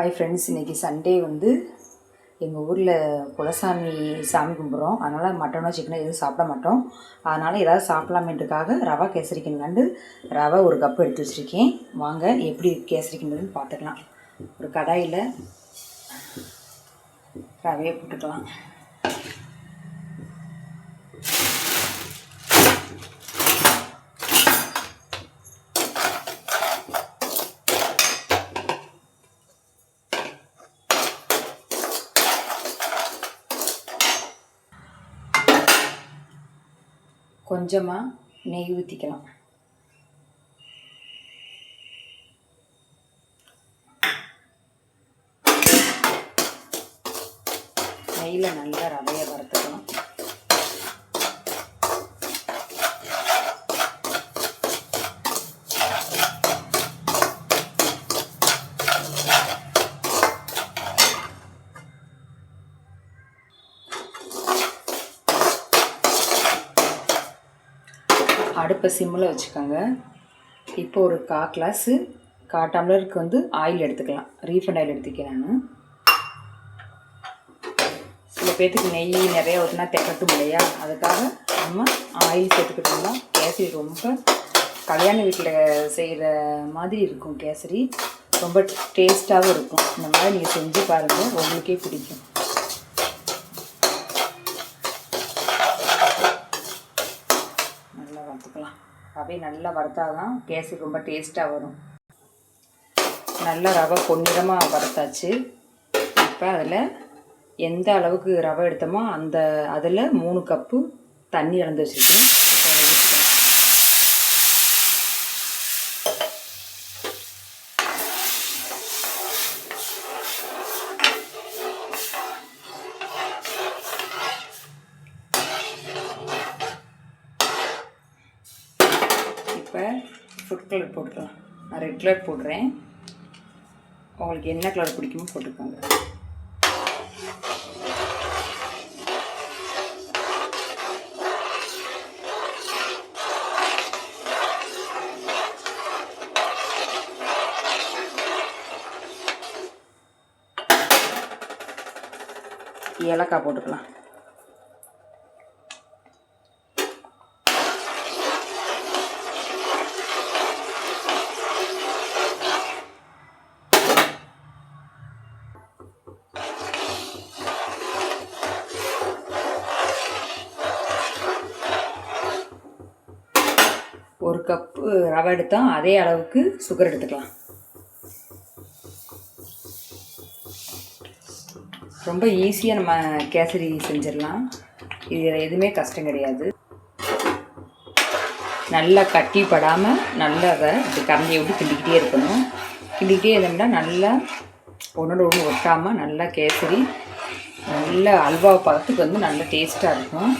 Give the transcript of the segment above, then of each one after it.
Hi friends இன்றைக்கி Sunday வந்து எங்கள் ஊரில் குலசாமி சாமி கும்பிட்றோம். அதனால் மட்டனோ சிக்கனோ எதுவும் சாப்பிட மாட்டோம். அதனால் ஏதாவது சாப்பிடலாமேன்றதுக்காக ரவா கேசரி கிண்ணாண்டு ரவை ஒரு கப் எடுத்து வச்சுருக்கேன். வாங்க எப்படி கேசரி பார்த்துக்கலாம். ஒரு கடாயில் ரவையை போட்டுக்கலாம். கொஞ்சமாக நெய் ஊற்றிக்கலாம் நெய்யில் நல்லா ரவையை வறுத்துக்கலாம் அடுப்பை சிம்மில் வச்சுக்கோங்க. இப்போ ஒரு கா கிளாஸு கா டம்ளருக்கு வந்து ஆயில் எடுத்துக்கலாம். ரீஃபண்ட் ஆயில் எடுத்துக்கிறேன் நான். சில பேர்த்துக்கு நெய் நிறைய ஊற்றினா திகட்டும் இல்லையா? அதுக்காக நம்ம ஆயில் சேர்த்துக்கிட்டோம்னா கேசரி ரொம்ப கல்யாண வீட்டில் செய்கிற மாதிரி இருக்கும் கேசரி. ரொம்ப டேஸ்ட்டாகவும் இருக்கும். இந்த மாதிரி நீங்கள் செஞ்சு பாருங்கள் உங்களுக்கே பிடிக்கும். நம்ம வறுத்துக்கலாம் ரவை நல்லா வறுத்தாதான் கேசரி ரொம்ப டேஸ்ட்டாக வரும். நல்லா ரவை பொன்னிறமாக வறுத்தாச்சு. இப்போ அதில் எந்த அளவுக்கு ரவை எடுத்தோமோ அந்த அதில் மூணு கப்பு தண்ணி இழந்து வச்சுருக்கேன் அதை ஊற்றிக்கலாம். இப்போ ஃபுட் கலர் போட்டுக்கலாம். நான் ரெட் கலர் போடுறேன். உங்களுக்கு என்ன கலர் பிடிக்குமோ போட்டுக்கோங்க. ஏலக்காய் போட்டுக்கலாம். ஒரு கப்பு ரவை எடுத்தோம் அதே அளவுக்கு சுகர் எடுத்துக்கலாம். ரொம்ப ஈஸியாக நம்ம கேசரி செஞ்சிடலாம். இதில் எதுவுமே கஷ்டம் கிடையாது. நல்லா கட்டி படாமல் நல்லா அதை இப்படி கரண்டியை விட்டு கிண்டிக்கிட்டே இருக்கணும். கிண்டிக்கிட்டே இருந்தோம்னா நல்லா ஒன்றோட ஒன்று ஒட்டாமல் நல்லா கேசரி நல்ல அல்வா பழத்துக்கு வந்து நல்ல டேஸ்ட்டாக இருக்கும்.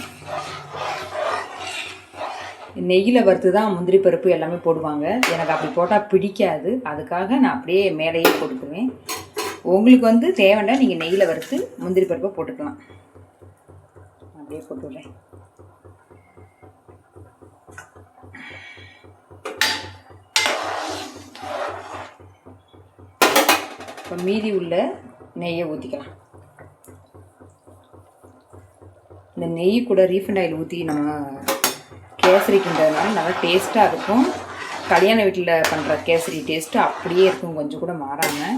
நெய்யில் வறுத்து தான் முந்திரி பருப்பு எல்லாமே போடுவாங்க. எனக்கு அப்படி போட்டால் பிடிக்காது. அதுக்காக நான் அப்படியே மேலேயே போட்டுக்குவேன். உங்களுக்கு வந்து தேவைன்னா நீங்கள் நெய்யில் வறுத்து முந்திரி பருப்பை போட்டுக்கலாம். அப்படியே போட்டுவிடுறேன் இப்போ மீதி உள்ள நெய்யை ஊற்றிக்கலாம் இந்த நெய் கூட ரீஃபண்ட் ஆயில் ஊற்றி நம்ம கேசரிக்குன்றதுனால நல்லா டேஸ்ட்டாக இருக்கும். கல்யாண வீட்டில் பண்ணுற கேசரி டேஸ்ட்டு அப்படியே இருக்கும். கொஞ்சம் கூட மாறாமல்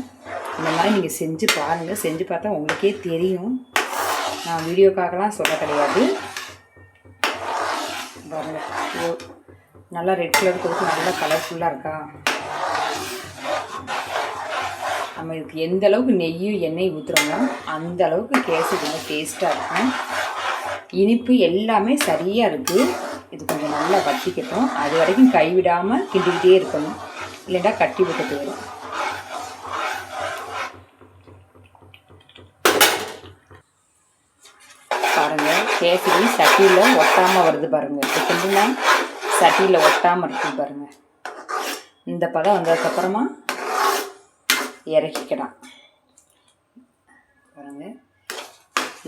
இந்த மாதிரி நீங்கள் செஞ்சு பாருங்கள் செஞ்சு பார்த்தா உங்களுக்கே தெரியும். நான் வீடியோக்காகலாம் சொல்ல கிடையாது. பாருங்கள் ஓ, நல்லா ரெட் கலர் கொடுத்து நல்லா கலர்ஃபுல்லாக இருக்கா? நம்ம இதுக்கு எந்த அளவுக்கு நெய்யும் எண்ணெய் ஊற்றுறோமோ அந்த அளவுக்கு கேசரி நல்லா டேஸ்ட்டாக இருக்கும். இனிப்பு எல்லாமே சரியாக இருக்குது இது கொஞ்சம் நல்லா வட்டிக்கட்டும் அது வரைக்கும் கைவிடாமல் கிண்டிக்கிட்டே இருக்கணும். இல்லைன்னா கட்டி விட்டு போயிடும். பாருங்கள் கேசரி சட்டியில் ஒட்டாமல் வருது பாருங்கள் இப்போ கிண்டுனா சட்டியில் ஒட்டாமல் இருக்குது பாருங்கள் இந்த பதம் வந்ததுக்கப்புறமா இறக்கிக்கலாம். பாருங்கள்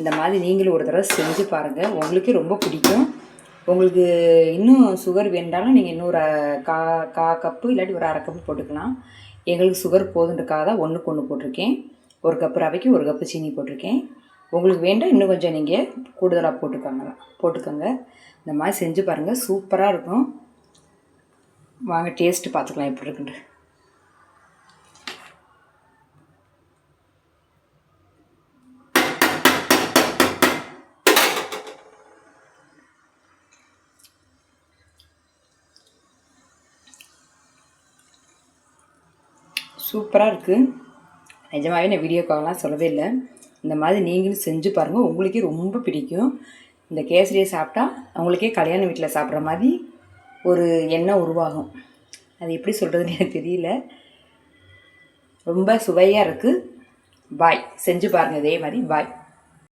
இந்த மாதிரி நீங்களும் ஒரு தடவை செஞ்சு பாருங்கள் உங்களுக்கு ரொம்ப பிடிக்கும். உங்களுக்கு இன்னும் சுகர் வேண்டாலும் நீங்கள் இன்னொரு கா கா கப்பு இல்லாட்டி ஒரு அரை கப்பு போட்டுக்கலாம். எங்களுக்கு சுகர் போதுன்றக்காக தான் ஒன்றுக்கு ஒன்று போட்டிருக்கேன். ஒரு கப்பு ரவைக்கு ஒரு கப்பு சீனி போட்டிருக்கேன். உங்களுக்கு வேண்டாம் இன்னும் கொஞ்சம் நீங்கள் கூடுதலாக போட்டுக்கோங்க போட்டுக்கோங்க. இந்த மாதிரி செஞ்சு பாருங்கள் சூப்பராக இருக்கும். வாங்க டேஸ்ட்டு பார்த்துக்கலாம் எப்படி இருக்குன்ட்டு. சூப்பராக இருக்குது நிஜமாகவே நான் வீடியோ கால்லாம் சொல்லவே இல்லை. இந்த மாதிரி நீங்களும் செஞ்சு பாருங்கள் உங்களுக்கே ரொம்ப பிடிக்கும். இந்த கேசரியை சாப்பிட்டா அவங்களுக்கே கல்யாண வீட்டில் சாப்பிட்ற மாதிரி ஒரு எண்ணம் உருவாகும். அது எப்படி சொல்கிறதுன்னு எனக்கு தெரியல. ரொம்ப சுவையாக இருக்குது பாய். செஞ்சு பாருங்கள் இதே மாதிரி. பாய்.